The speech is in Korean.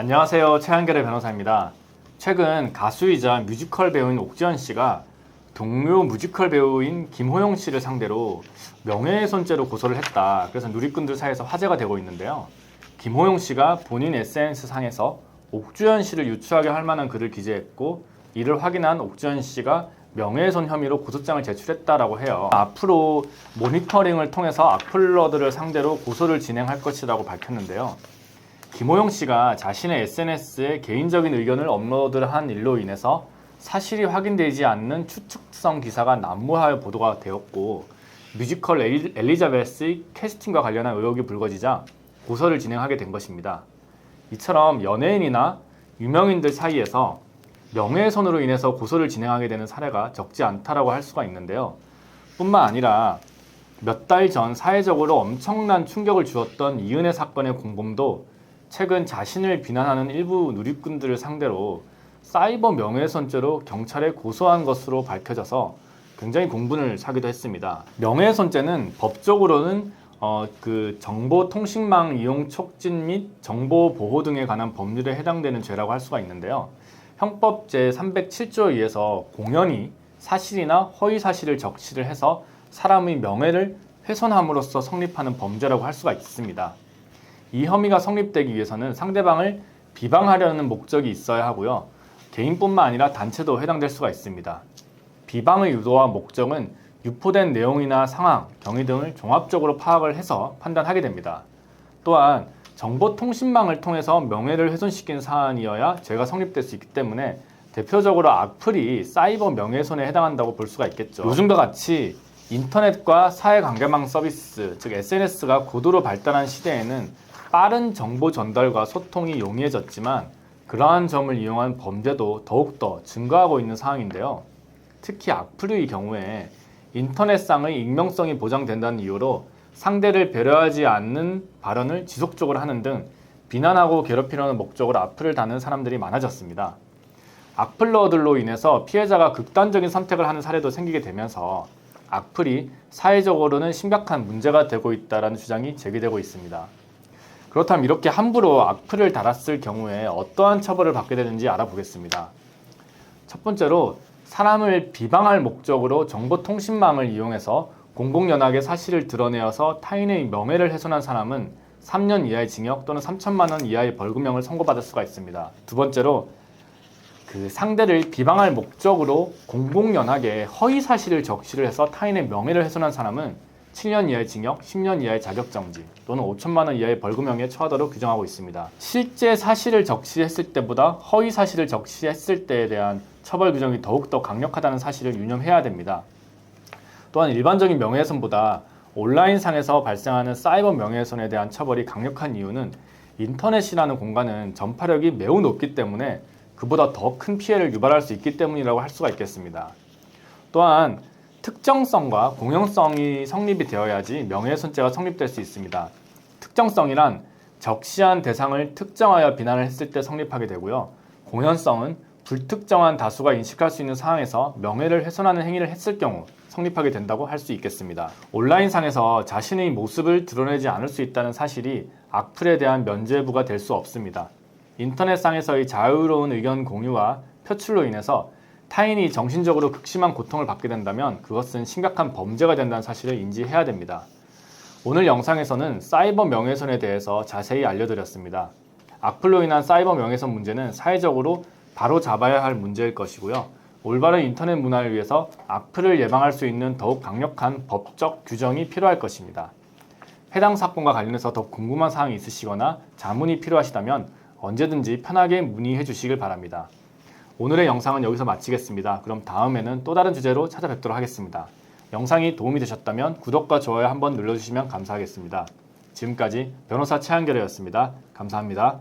안녕하세요. 최한결의 변호사입니다. 최근 가수이자 뮤지컬 배우인 옥지연 씨가 동료 뮤지컬 배우인 김호영 씨를 상대로 명예훼손죄로 고소를 했다. 그래서 누리꾼들 사이에서 화제가 되고 있는데요. 김호영 씨가 본인 SNS 상에서 옥주현 씨를 유추하게 할 만한 글을 기재했고 이를 확인한 옥주현 씨가 명예훼손 혐의로 고소장을 제출했다라고 해요. 앞으로 모니터링을 통해서 악플러들을 상대로 고소를 진행할 것이라고 밝혔는데요. 김호영 씨가 자신의 SNS에 개인적인 의견을 업로드한 일로 인해서 사실이 확인되지 않는 추측성 기사가 난무하여 보도가 되었고 뮤지컬 엘리- 엘리자베스의 캐스팅과 관련한 의혹이 불거지자 고소를 진행하게 된 것입니다. 이처럼 연예인이나 유명인들 사이에서 명예훼손으로 인해서 고소를 진행하게 되는 사례가 적지 않다라고 할 수가 있는데요. 뿐만 아니라 몇 달 전 사회적으로 엄청난 충격을 주었던 이은혜 사건의 공범도 최근 자신을 비난하는 일부 누리꾼들을 상대로 사이버 명예훼손죄로 경찰에 고소한 것으로 밝혀져서 굉장히 공분을 사기도 했습니다. 명예훼손죄는 법적으로는 어, 그 정보통신망 이용 촉진 및 정보 보호 등에 관한 법률에 해당되는 죄라고 할 수가 있는데요. 형법 제 307조에 의해서 공연히 사실이나 허위 사실을 적시를 해서 사람의 명예를 훼손함으로써 성립하는 범죄라고 할 수가 있습니다. 이 혐의가 성립되기 위해서는 상대방을 비방하려는 목적이 있어야 하고요. 개인뿐만 아니라 단체도 해당될 수가 있습니다. 비방의 의도와 목적은 유포된 내용이나 상황, 경위 등을 종합적으로 파악을 해서 판단하게 됩니다. 또한 정보통신망을 통해서 명예를 훼손시킨 사안이어야 죄가 성립될 수 있기 때문에 대표적으로 악플이 사이버 명예훼손에 해당한다고 볼 수가 있겠죠. 요즘과 같이 인터넷과 사회관계망 서비스, 즉 SNS가 고도로 발달한 시대에는 빠른 정보 전달과 소통이 용이해졌지만 그러한 점을 이용한 범죄도 더욱더 증가하고 있는 상황인데요. 특히 악플의 경우에 인터넷상의 익명성이 보장된다는 이유로 상대를 배려하지 않는 발언을 지속적으로 하는 등 비난하고 괴롭히려는 목적으로 악플을 다는 사람들이 많아졌습니다. 악플러들로 인해서 피해자가 극단적인 선택을 하는 사례도 생기게 되면서 악플이 사회적으로는 심각한 문제가 되고 있다는 주장이 제기되고 있습니다. 그렇다면 이렇게 함부로 악플을 달았을 경우에 어떠한 처벌을 받게 되는지 알아보겠습니다. 첫 번째로 사람을 비방할 목적으로 정보통신망을 이용해서 공공연하게 사실을 드러내어서 타인의 명예를 훼손한 사람은 3년 이하의 징역 또는 3천만 원 이하의 벌금형을 선고받을 수가 있습니다. 두 번째로 그 상대를 비방할 목적으로 공공연하게 허위 사실을 적시를 해서 타인의 명예를 훼손한 사람은 7년 이하의 징역, 10년 이하의 자격정지 또는 5천만 원 이하의 벌금형에 처하도록 규정하고 있습니다. 실제 사실을 적시했을 때보다 허위 사실을 적시했을 때에 대한 처벌 규정이 더욱더 강력하다는 사실을 유념해야 됩니다. 또한 일반적인 명예훼손보다 온라인상에서 발생하는 사이버 명예훼손에 대한 처벌이 강력한 이유는 인터넷이라는 공간은 전파력이 매우 높기 때문에 그보다 더 큰 피해를 유발할 수 있기 때문이라고 할 수가 있겠습니다. 또한 특정성과 공영성이 성립이 되어야지 명예훼손죄가 성립될 수 있습니다. 특정성이란 적시한 대상을 특정하여 비난을 했을 때 성립하게 되고요. 공연성은 불특정한 다수가 인식할 수 있는 상황에서 명예를 훼손하는 행위를 했을 경우 성립하게 된다고 할 수 있겠습니다. 온라인상에서 자신의 모습을 드러내지 않을 수 있다는 사실이 악플에 대한 면죄부가 될 수 없습니다. 인터넷상에서의 자유로운 의견 공유와 표출로 인해서 타인이 정신적으로 극심한 고통을 받게 된다면 그것은 심각한 범죄가 된다는 사실을 인지해야 됩니다. 오늘 영상에서는 사이버 명예훼손에 대해서 자세히 알려드렸습니다. 악플로 인한 사이버 명예훼손 문제는 사회적으로 바로 잡아야 할 문제일 것이고요. 올바른 인터넷 문화를 위해서 악플을 예방할 수 있는 더욱 강력한 법적 규정이 필요할 것입니다. 해당 사건과 관련해서 더 궁금한 사항이 있으시거나 자문이 필요하시다면 언제든지 편하게 문의해 주시길 바랍니다. 오늘의 영상은 여기서 마치겠습니다. 그럼 다음에는 또 다른 주제로 찾아뵙도록 하겠습니다. 영상이 도움이 되셨다면 구독과 좋아요 한번 눌러주시면 감사하겠습니다. 지금까지 변호사 최한결이었습니다. 감사합니다.